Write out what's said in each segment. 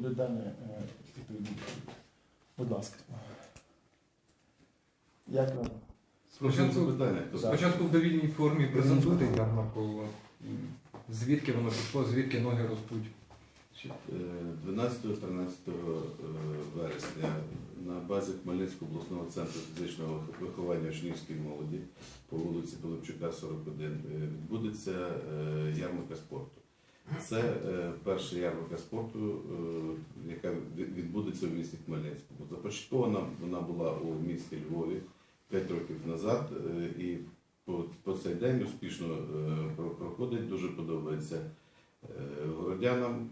буде дане е, відповідно. Будь ласка. Як вам? Спочатку, спочатку в довільній формі презентуйте ярмарку. Звідки воно пішло, звідки ноги ростуть. Е, 12-13 е, вересня на базі Хмельницького обласного центру фізичного виховання учнівської молоді по вулиці Пилипчука, 41 е, відбудеться е, ярмарка спорту. Це е, перша ярмарка спорту, е, яка відбудеться в місті Хмельницькому. Започаткована вона була у місті Львові 5 років назад, е, і по, по цей день успішно е, проходить, дуже подобається е, городянам.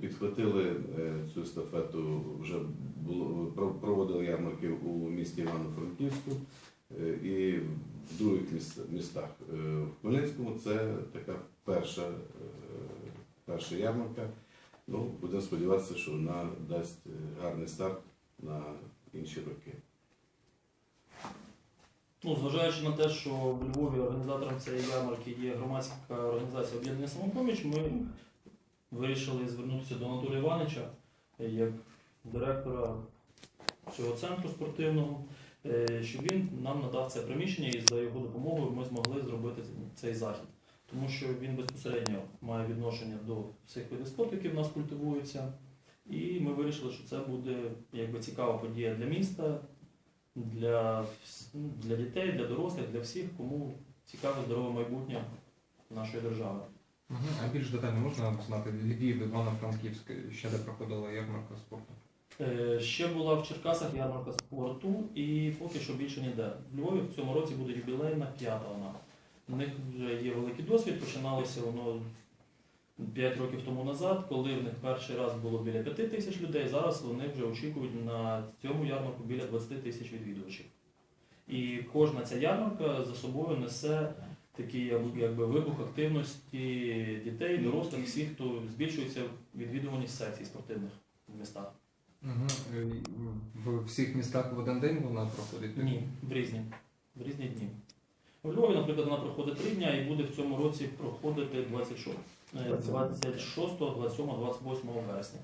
Підхватили е, цю естафету, вже було проводили ярмарки у місті Івано-Франківську е, і в других міс- містах. Е, В Хмельницькому це така перша, перша ярмарка. Ну, будемо сподіватися, що вона дасть е, гарний старт на інші роки. Ну, зважаючи на те, що в Львові організатором цієї ярмарки є громадська організація об'єднання самопоміч, ми вирішили звернутися до Анатолія Івановича е, як директора цього центру спортивного, е, щоб він нам надав це приміщення і за його допомогою ми змогли зробити цей захід. Тому що він безпосередньо має відношення до всіх видів спорту, які в нас культивуються. І ми вирішили, що це буде якби цікава подія для міста, для, ну, для дітей, для дорослих, для всіх, кому цікаве здорове майбутнє нашої держави. А більш детально можна знати Львів, Івано-Франківськ, ще де проходила ярмарка спорту. Е, Ще була в Черкасах ярмарка спорту і поки що більше ніде. В Львові в цьому році буде ювілейна п'ята вона. У них вже є великий досвід, починалося воно 5 років тому назад, коли в них перший раз було біля 5 тисяч людей, зараз вони вже очікують на цьому ярмарку біля 20 тисяч відвідувачів. І кожна ця ярмарка за собою несе такий якби вибух активності дітей, дорослих, всіх, хто збільшується відвідуваність секцій спортивних в містах. Угу. В всіх містах в один день вона проходить? Ні, в різні. В різні дні. У Львові, наприклад, вона проходить три дня і буде в цьому році проходити 26, е, 26 27, 28 вересня.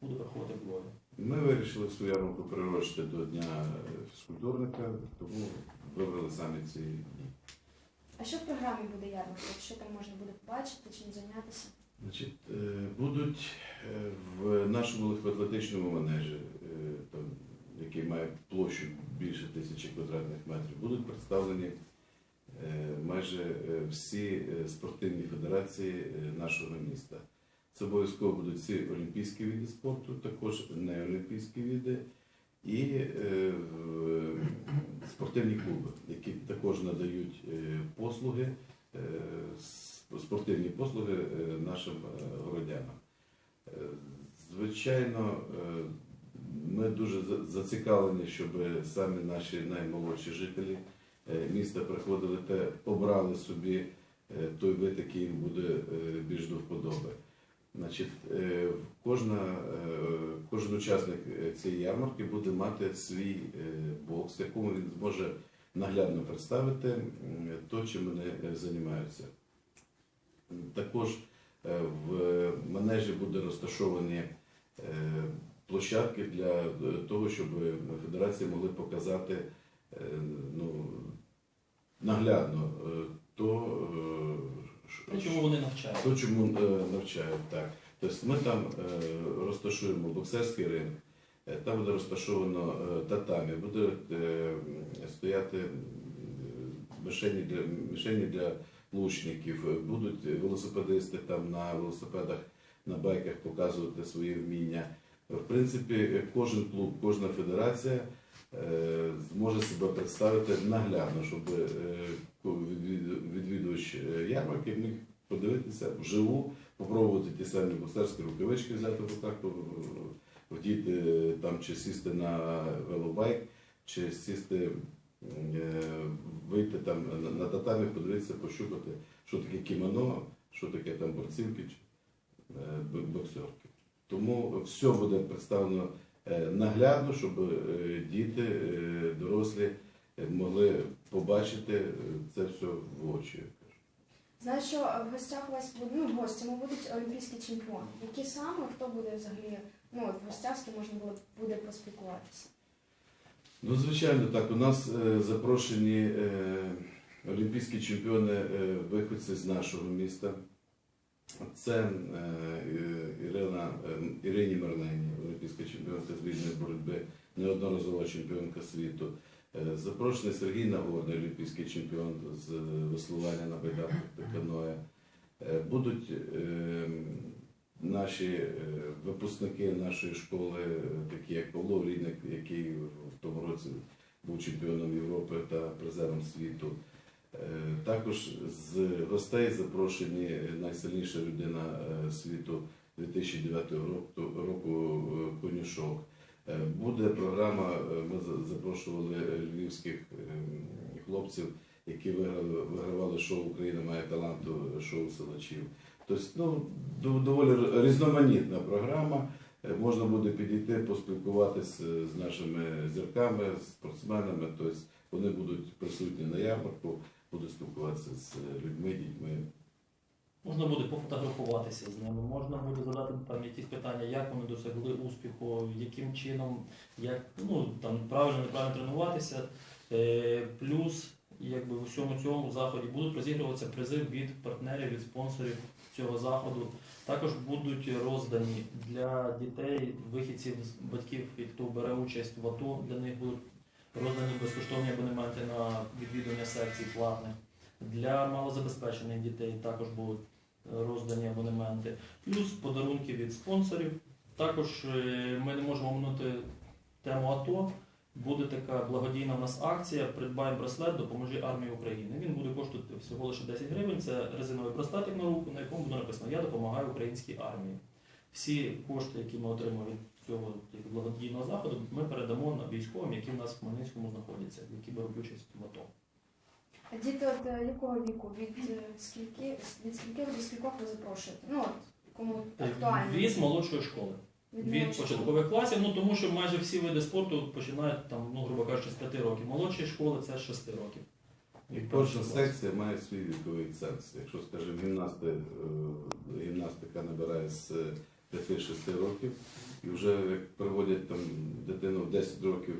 Буде проходити в Львові. Ми вирішили свою ярмарку приурочити до Дня фізкультурника, тому вибрали саме ці дні. А що в програмі буде ярмарка? Що там можна буде побачити, чим зайнятися? Значить, е, будуть е, в нашому легкоатлетичному манежі, е, там, який має площу більше тисячі квадратних метрів, будуть представлені майже е, всі е, спортивні федерації е, нашого міста. Це обов'язково будуть всі олімпійські види спорту, також неолімпійські види і е, спортивні клуби, які також надають е, послуги. е, спортивні послуги е, нашим е, городянам. Е, Звичайно, е, ми дуже зацікавлені, щоб самі наші наймолодші жителі е, міста приходили та обрали собі е, той вид, який їм буде е, більш до вподоби. Значить, е, кожна, е, кожен учасник е, цієї ярмарки буде мати свій е, бокс, якому він зможе наглядно представити то, чим вони е, займаються. Також е, в манежі буде розташовані е, площадки для е, того, щоб федерації могли показати е, ну, наглядно е, то, е, чому вони навчають. то, чому е, навчають. Так. Тобто ми там розташуємо боксерський ринг, там буде розташовано татамі, буде е, стояти мішені для, мішені для лучників, будуть велосипедисти там на велосипедах, на байках показувати свої вміння. В принципі, кожен клуб, кожна федерація е, зможе себе представити наглядно, щоб е, відвідувач е, ярмарки міг подивитися вживу, попробувати ті самі боксерські рукавички взяти в руках, вдіти там чи сісти на велобайк, чи сісти, вийти там на- татамі, подивитися, пощупати, що таке кімоно, що таке там борцівки чи боксерки. Тому все буде представлено е, наглядно, щоб е, діти, е, дорослі могли побачити це все в очі. Знаю, що в гостях у вас ну, гостями будуть олімпійські чемпіони. Які саме, хто буде взагалі, ну, от в гостях, з ким можна було, буде поспілкуватися? Ну, звичайно, так. У нас е, запрошені е, олімпійські чемпіони е, виходці з нашого міста. Це е, Ірина, е, Ірині Мерлені, олімпійська чемпіонка з вільної боротьби, неодноразова чемпіонка світу. Е, Запрошений Сергій Нагорний, олімпійський чемпіон з веслування на байдарках та каное. Е, Будуть наші випускники нашої школи, такі як Павло Рідник, який в тому році був чемпіоном Європи та призером світу. Е, Також з гостей запрошені найсильніша людина е, світу 2009 року, е, Конюшок. Буде програма, ми запрошували львівських е, хлопців, які вигравали шоу Україна має таланту шоу силачів. Тобто, ну, доволі різноманітна програма. Можна буде підійти, поспілкуватися з нашими зірками, спортсменами. Тобто вони будуть присутні на ярмарку, будуть спілкуватися з людьми, дітьми. Можна буде пофотографуватися з ними, можна буде задати там якісь питання, як вони досягли успіху, яким чином, як ну там правильно неправильно тренуватися. Е, плюс, якби в усьому цьому заході будуть розігруватися призи від партнерів, від спонсорів цього заходу. Також будуть роздані для дітей, вихідців батьків, хто бере участь в АТО, для них будуть роздані безкоштовні абонементи на відвідування секцій платних. Для малозабезпечених дітей також будуть е, роздані абонементи, плюс подарунки від спонсорів. Також е, ми не можемо оминути тему АТО. Буде така благодійна у нас акція Придбай браслет, допоможи армії України. Він буде коштувати всього лише 10 гривень. Це резиновий браслетик на руку, на якому буде написано Я допомагаю українській армії. Всі кошти, які ми отримаємо від благодійного заходу, ми передамо на військовим, які в нас в Хмельницькому знаходяться, які беруть участь в АТО. А діти от е, якого віку? Від е, скільки від скількох до скількох ви запрошуєте? Ну от кому актуально? Від молодшої школи. Від від початкових класів, ну тому що майже всі види спорту починають там, ну грубо кажучи, з 5 років. Молодші школи це з 6 років. І кожна секція має свій віковий ценз. Якщо, скажімо, гімнасти, е, гімнастика набирає з 5-6 років, і вже як приводять там дитину в 10 років,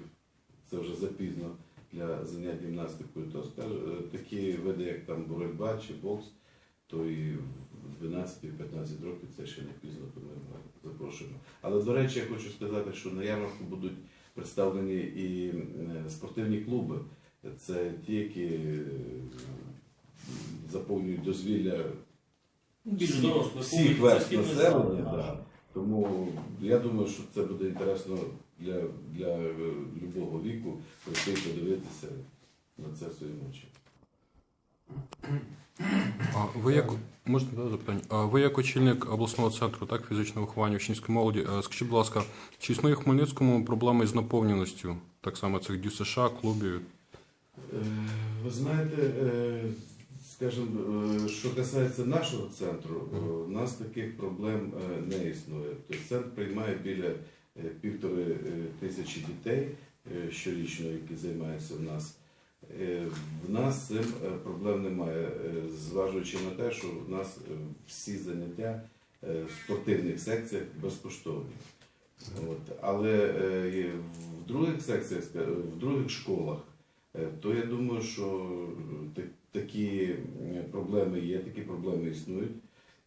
це вже запізно для занять гімнастикою, то е, такі види, як там боротьба чи бокс, то і в 12-15 років це ще не пізно, то ми запрошуємо. Але, до речі, я хочу сказати, що на ярмарку будуть представлені і е, спортивні клуби. Це ті, які е, заповнюють дозвілля Більш всіх- дорослих всіх публіки, верств населення, да. Тому я думаю, що це буде інтересно для, для е, любого віку прийти подивитися на це свої ночі. А ви як можна да, запитання? А ви як очільник обласного центру так фізичного виховання учнівської молоді? е, Скажіть, будь ласка, чи існує в Хмельницькому проблеми з наповненістю так само цих ДЮСШ, клубів? Е, Ви знаєте, скажімо, е, що касається нашого центру, е, у нас таких проблем е, не існує. Тобто центр приймає біля півтори тисячі дітей щорічно, які займаються в нас. В нас цим проблем немає, зважуючи на те, що в нас всі заняття в спортивних секціях безкоштовні. От. Але в других секціях, в других школах, то я думаю, що такі е, проблеми є, такі проблеми існують,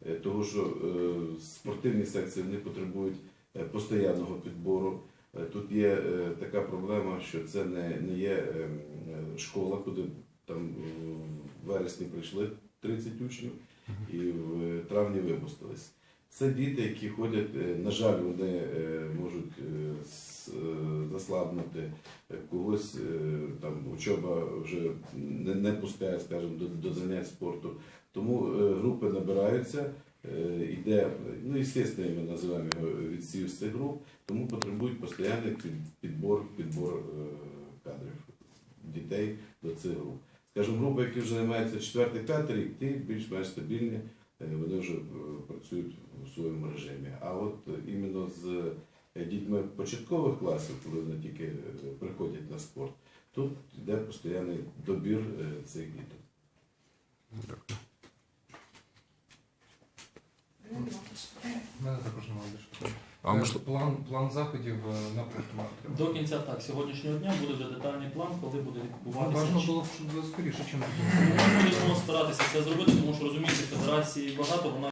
Е, тому що е, спортивні секції вони потребують е, постійного підбору. Е, Тут є е, така проблема, що це не, не є е, е, школа, куди там в вересні прийшли 30 учнів і в травні випустились. Це діти, які ходять, е, на жаль, вони е, можуть е, е, заслабнути е, когось, е, там учоба вже не, не пускає, скажімо, до, до занять спорту. Тому е, групи набираються, йде, ну, звісно, ми називаємо його відсів з цих груп, тому потребують постійний підбор, підбор кадрів дітей до цих груп. Скажімо, групи, які вже займаються 4-5 рік, ті більш-менш стабільні, вони вже працюють у своєму режимі. А от іменно з Е, дітьми початкових класів, коли вони тільки е, приходять на спорт, тут йде постійний добір е, цих діток. План, план заходів на приймати? До кінця так. Сьогоднішнього дня буде вже детальний план, коли буде відбуватися. Важно ну, було скоріше, чим Ми будемо старатися це зробити, тому що розумієте, федерації багато. вона